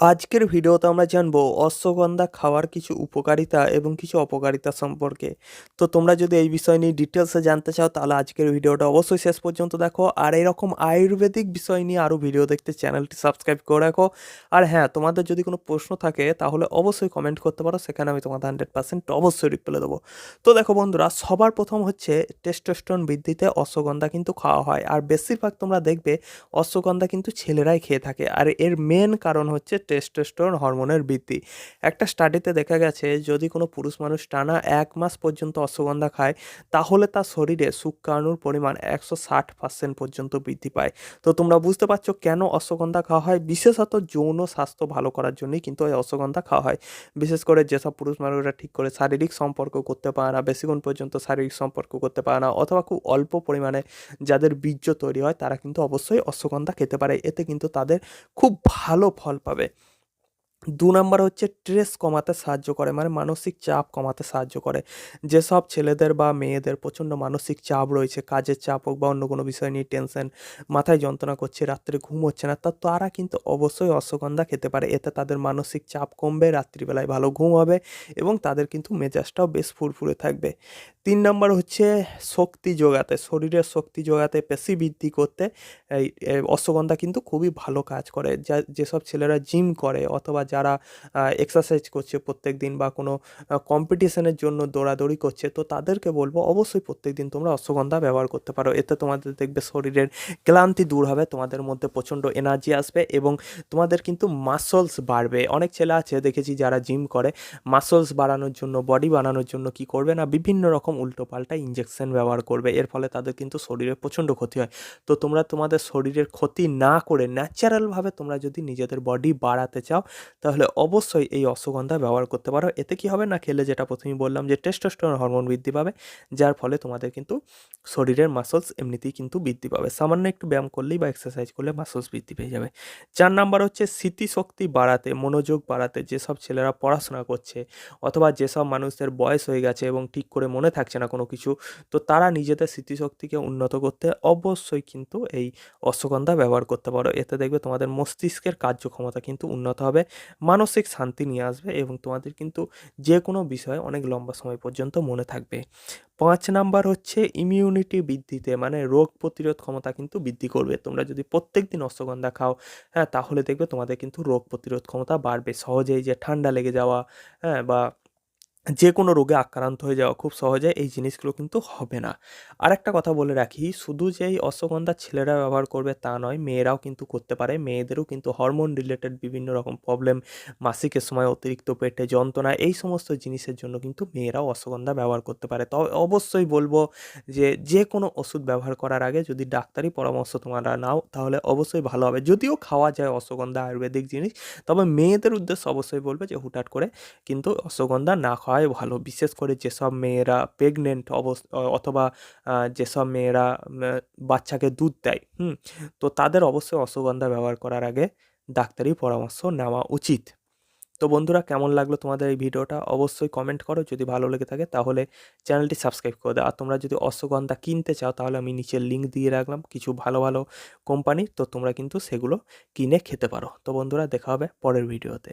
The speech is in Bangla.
আজকের ভিডিওতে আমরা জানব অশ্বগন্ধা খাওয়ার কিছু উপকারিতা এবং কিছু অপকারিতা সম্পর্কে। তো তোমরা যদি এই বিষয় নিয়ে ডিটেলসে জানতে চাও, তাহলে আজকের ভিডিওটা অবশ্যই শেষ পর্যন্ত দেখো। আর এরকম আয়ুর্বেদিক বিষয় নিয়ে আরও ভিডিও দেখতে চ্যানেলটি সাবস্ক্রাইব করে রাখো। আর হ্যাঁ তোমাদের যদি কোনো প্রশ্ন থাকে, তাহলে অবশ্যই কমেন্ট করতে পারো, সেখানে আমি তোমাদের হান্ড্রেড পার্সেন্ট অবশ্যই রিপ্লাই দেবো। তো দেখো বন্ধুরা, সবার প্রথম হচ্ছে টেস্টোস্টেরন বৃদ্ধিতে অশ্বগন্ধা কিন্তু খাওয়া হয়। আর বেশিরভাগ তোমরা দেখবে অশ্বগন্ধা কিন্তু ছেলেরাই খেয়ে থাকে। আর এর মেন কারণ হচ্ছে টেস্টোস্টেরন হরমোনের বৃদ্ধি। একটা স্টাডিতে দেখা গেছে, যদি কোনো পুরুষ মানুষ টানা এক মাস পর্যন্ত অশ্বগন্ধা খায়, তাহলে তার শরীরে শুক্রাণুর পরিমাণ একশো ষাট পার্সেন্ট পর্যন্ত বৃদ্ধি পায়। তো তোমরা বুঝতে পারছ কেন অশ্বগন্ধা খাওয়া হয়? বিশেষত যৌন স্বাস্থ্য ভালো করার জন্যই কিন্তু এই অশ্বগন্ধা খাওয়া হয়। বিশেষ করে যেসব পুরুষ মানুষরা ঠিক করে শারীরিক সম্পর্ক করতে পারে না, বেশিক্ষণ পর্যন্ত শারীরিক সম্পর্ক করতে পারে না, অথবা খুব অল্প পরিমাণে যাদের বীর্য তৈরি হয়, তারা কিন্তু অবশ্যই অশ্বগন্ধা খেতে পারে। এতে কিন্তু তাদের খুব ভালো ফল পাবে। দু নম্বর হচ্ছে স্ট্রেস কমাতে সাহায্য করে মানে মানসিক চাপ কমাতে সাহায্য করে। যেসব ছেলেদের বা মেয়েদের প্রচণ্ড মানসিক চাপ রয়েছে, কাজের চাপ হোক বা অন্য কোনো বিষয় নিয়ে টেনশন মাথায় যন্ত্রণা করছে, রাত্রে ঘুম হচ্ছে না, তা তারা কিন্তু অবশ্যই অশ্বগন্ধা খেতে পারে। এতে তাদের মানসিক চাপ কমবে, রাত্রিবেলায় ভালো ঘুম হবে এবং তাদের কিন্তু মেজাজটাও বেশ ফুরফুরে থাকবে। তিন নম্বর হচ্ছে শক্তি যোগাতে, শরীরের শক্তি যোগাতে, পেশি বৃদ্ধি করতে অশ্বগন্ধা কিন্তু খুবই ভালো কাজ করে। যা, যেসব ছেলেরা জিম করে অথবা যারা এক্সারসাইজ করছে প্রত্যেক দিন বা কোনো কম্পিটিশনের জন্য দৌড়াদৌড়ি করছে, তো তাদেরকে বলব অবশ্যই প্রত্যেক দিন তোমরা অশ্বগন্ধা ব্যবহার করতে পারো। এতে তোমাদের দেখবে শরীরের ক্লান্তি দূর হবে, তোমাদের মধ্যে প্রচণ্ড এনার্জি আসবে এবং তোমাদের কিন্তু মাসলস বাড়বে। অনেক ছেলে আছে, দেখেছি যারা জিম করে মাসলস বাড়ানোর জন্য বডি বানানোর জন্য কি করবে না, বিভিন্ন রকম উল্টোপাল্টা ইঞ্জেকশন ব্যবহার করবে। এর ফলে তাদের কিন্তু শরীরে প্রচণ্ড ক্ষতি হয়। তো তোমরা তোমাদের শরীরের ক্ষতি না করে ন্যাচারালভাবে তোমরা যদি নিজেদের বডি বাড়াতে চাও তাহলে অবশ্যই এই অশ্বগন্ধা ব্যবহার করতে পারো। এতে কি হবে না খেলে যেটা প্রথমেই বললাম যে টেস্টোস্টেরন হরমোন বৃদ্ধি পাবে, যার ফলে তোমাদের কিন্তু শরীরের মাসলস এমনিতেই কিন্তু বৃদ্ধি পাবে। সামান্য একটু ব্যায়াম করলেই বা এক্সারসাইজ করলে মাসলস বৃদ্ধি পেয়ে যাবে। চার নাম্বার হচ্ছে স্মৃতিশক্তি বাড়াতে, মনোযোগ বাড়াতে, যেসব ছেলেরা পড়াশোনা করছে অথবা যেসব মানুষদের বয়স হয়ে গেছে এবং ঠিক করে মনে থাকছে না কোনো কিছু, তো তারা নিজেদের স্মৃতিশক্তিকে উন্নত করতে অবশ্যই কিন্তু এই অশ্বগন্ধা ব্যবহার করতে পারো। এতে দেখবে তোমাদের মস্তিষ্কের কার্যক্ষমতা কিন্তু উন্নত হবে। মানসিক শান্তি নিয়ে আসবে এবং তোমাদের কিন্তু যে কোনো বিষয় অনেক লম্বা সময় পর্যন্ত মনে থাকবে। পাঁচ নাম্বার হচ্ছে ইমিউনিটি বৃদ্ধিতে মানে রোগ প্রতিরোধ ক্ষমতা কিন্তু বৃদ্ধি করবে। তোমরা যদি প্রত্যেক দিন অশ্বগন্ধা খাও হ্যাঁ তাহলে দেখবে তোমাদের কিন্তু রোগ প্রতিরোধ ক্ষমতা বাড়বে। সহজেই যে ঠান্ডা লেগে যাওয়া হ্যাঁ বা যে কোনো রোগে আক্রান্ত হয়ে যাওয়া খুব সহজে এই জিনিসগুলো কিন্তু হবে না। আর একটা কথা বলে রাখি, শুধু যে এই অশ্বগন্ধা ছেলেরা ব্যবহার করবে তা নয়, মেয়েরাও কিন্তু করতে পারে। মেয়েদেরও কিন্তু হরমোন রিলেটেড বিভিন্ন রকম প্রবলেম মাসিকের সময় অতিরিক্ত পেটে যন্ত্রণা, এই সমস্ত জিনিসের জন্য কিন্তু মেয়েরাও অশ্বগন্ধা ব্যবহার করতে পারে। তবে অবশ্যই বলব যে যে কোনো ওষুধ ব্যবহার করার আগে যদি ডাক্তারি পরামর্শ তোমরা নাও, তাহলে অবশ্যই ভালো হবে। যদিও খাওয়া যায় অশ্বগন্ধা আয়ুর্বেদিক জিনিস, তবে মেয়েদের উদ্দেশ্য অবশ্যই বলবে যে হুটহাট করে কিন্তু অশ্বগন্ধা না খাওয়াই ভালো। বিশেষ করে যেসব মেয়েরা প্রেগনেন্ট অবস অথবা যেসব মেয়েরা বাচ্চাকে দুধ দেয়, হুম, তো তাদের অবশ্যই অশ্বগন্ধা ব্যবহার করার আগে ডাক্তারি পরামর্শ নেওয়া উচিত। তো বন্ধুরা, কেমন লাগল তোমাদের এই ভিডিওটা? অবশ্যই কমেন্ট করো। যদি ভালো লেগে থাকে, তাহলে চ্যানেলটি সাবস্ক্রাইব করে দাও। আর তোমরা যদি অশ্বগন্ধা কিনতে চাও, তাহলে আমি নিচে লিঙ্ক দিয়ে রাখলাম। কিছু ভালো ভালো কোম্পানি তো তোমরা কিন্তু সেগুলো কিনে খেতে পারো। তো বন্ধুরা, দেখা হবে পরের ভিডিওতে।